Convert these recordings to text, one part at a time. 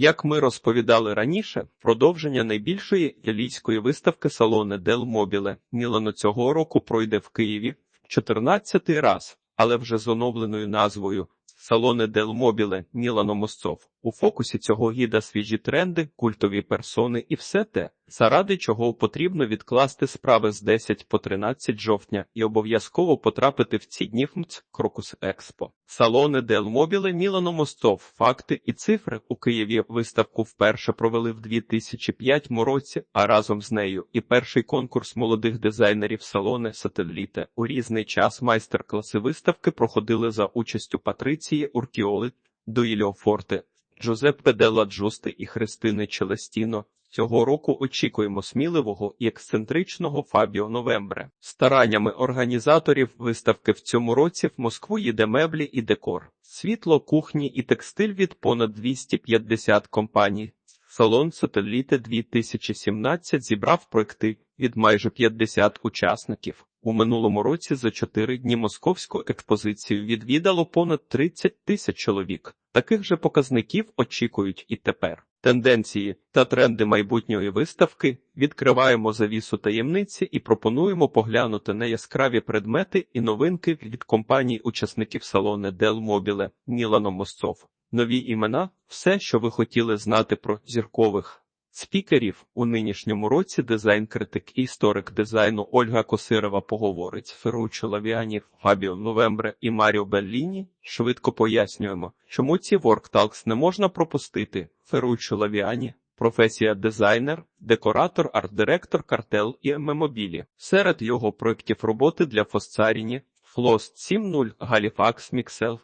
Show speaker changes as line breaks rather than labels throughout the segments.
Як ми розповідали раніше, продовження найбільшої італійської виставки салони Дел Мобіле Мілано цього року пройде в Києві в 14 раз, але вже з оновленою назвою Салони Дел Мобіле Мілано Мосцов. У фокусі цього гіда свіжі тренди, культові персони і все те, заради чого потрібно відкласти справи з 10 по 13 жовтня і обов'язково потрапити в ці дні в МЦ Крокус Експо. Салони Дел Мобіле Мілано Мостов. Факти і цифри у Києві виставку вперше провели в 2005 році, а разом з нею і перший конкурс молодих дизайнерів салони Сателіте. У різний час майстер-класи виставки проходили за участю Патриції Уркіоли, Дуїльо Форте, Джузеппе Делла Джусти і Христини Челестіно. Цього року очікуємо сміливого і ексцентричного Фабіо Новембре. Стараннями організаторів виставки в цьому році в Москву їде меблі і декор, світло, кухні і текстиль від понад 250 компаній. Салон Сателіти 2017 зібрав проекти від майже 50 учасників. У минулому році за чотири дні московську експозицію відвідало понад 30 тисяч чоловік. Таких же показників очікують і тепер. Тенденції та тренди майбутньої виставки відкриваємо завісу таємниці і пропонуємо поглянути на яскраві предмети і новинки від компаній-учасників салони Делмобіле Мілано Мосцов. Нові імена, все, що ви хотіли знати про зіркових спікерів у нинішньому році. Дизайн-критик і історик дизайну Ольга Косирова поговорить з Ферруччо Лавіані, Фабіо Новембре і Маріо Белліні. Швидко пояснюємо, чому ці воркталкс не можна пропустити. Ферруччо Лавіані. Професія дизайнер, декоратор, арт-директор, картел і мемобілі. Серед його проєктів роботи для Фосцаріні, Флост 7.0, Галіфакс Міксел,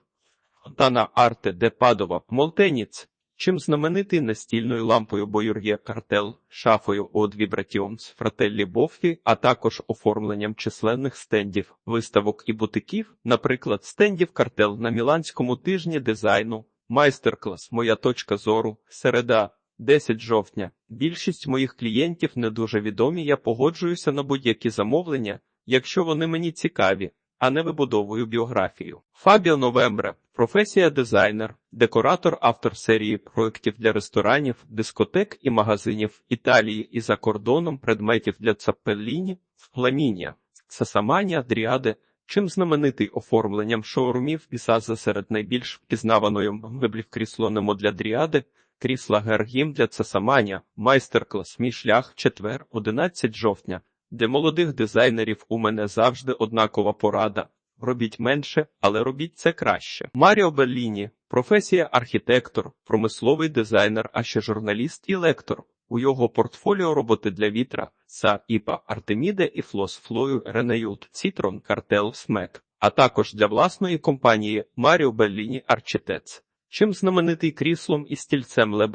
Фонтана Арте де Падова, Молтеніц. Чим знаменитий настільною лампою Боюр'є Картел, шафою од Вібратіонс, Фрателлі Боффі, а також оформленням численних стендів, виставок і бутиків, наприклад, стендів картел на Міланському тижні дизайну, майстер-клас Моя точка зору, середа. 10 жовтня. Більшість моїх клієнтів не дуже відомі. Я погоджуюся на будь-які замовлення, якщо вони мені цікаві, а не вибудовую біографію. Фабіо Новембре, професія дизайнер, декоратор, автор серії проєктів для ресторанів, дискотек і магазинів Італії і за кордоном предметів для цапеліні, фламіння, сасаманія, дріади. Чим знаменитий оформленням шоурумів Пісаза серед найбільш впізнаваної меблів кріслонемо для дріади, крісла Гергім для Цесаманя, майстер-клас Мій шлях, четвер, 11 жовтня. Для молодих дизайнерів у мене завжди однакова порада. Робіть менше, але робіть це краще. Маріо Белліні, професія архітектор, промисловий дизайнер, а ще журналіст і лектор. У його портфоліо роботи для вітра, Са, Іпа, Артеміде і Флос Флою, Ренеют, Цітрон, Картел, Смек, а також для власної компанії Маріо Белліні Арчитец. Чим знаменитий кріслом і стільцем Ле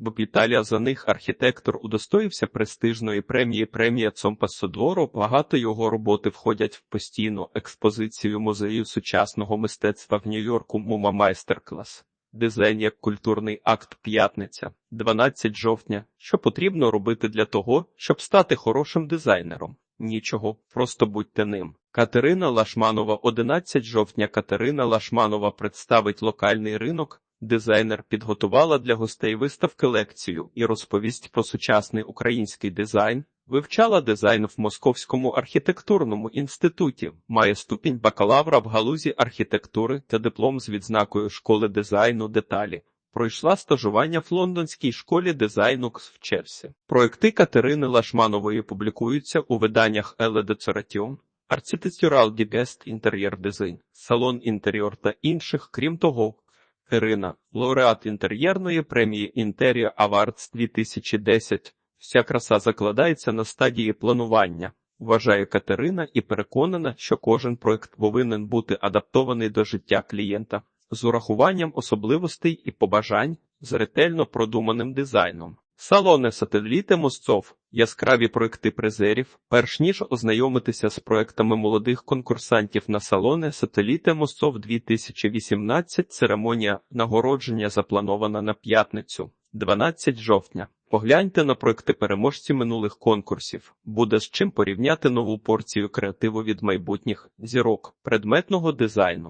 Бамболе? Бо Італія за них архітектор удостоївся престижної премії премія Цомпасодворо. Багато його роботи входять в постійну експозицію музею сучасного мистецтва в Нью-Йорку Мума майстер-клас. Дизайн як культурний акт п'ятниця, 12 жовтня. Що потрібно робити для того, щоб стати хорошим дизайнером? Нічого, просто будьте ним. Катерина Лашманова, 11 жовтня. Катерина Лашманова представить локальний ринок. Дизайнер підготувала для гостей виставки лекцію і розповість про сучасний український дизайн. Вивчала дизайн в Московському архітектурному інституті, має ступінь бакалавра в галузі архітектури та диплом з відзнакою школи дизайну деталі. Пройшла стажування в лондонській школі дизайну в Черсі. Проекти Катерини Лашманової публікуються у виданнях Еле Децератіон, Архітектурал Дігест Інтер'єр Дизайн, Салон Інтер'єр та інших. Крім того, Ірина, лауреат інтер'єрної премії Інтерія Авардс 2010. Вся краса закладається на стадії планування. Вважає Катерина і переконана, що кожен проект повинен бути адаптований до життя клієнта з урахуванням особливостей і побажань з ретельно продуманим дизайном. Салони сателіти Мосцов, яскраві проекти призерів, перш ніж ознайомитися з проектами молодих конкурсантів на салони сателіти Мосцов 2018 церемонія нагородження запланована на п'ятницю, 12 жовтня. Погляньте на проекти переможці минулих конкурсів. Буде з чим порівняти нову порцію креативу від майбутніх зірок предметного дизайну.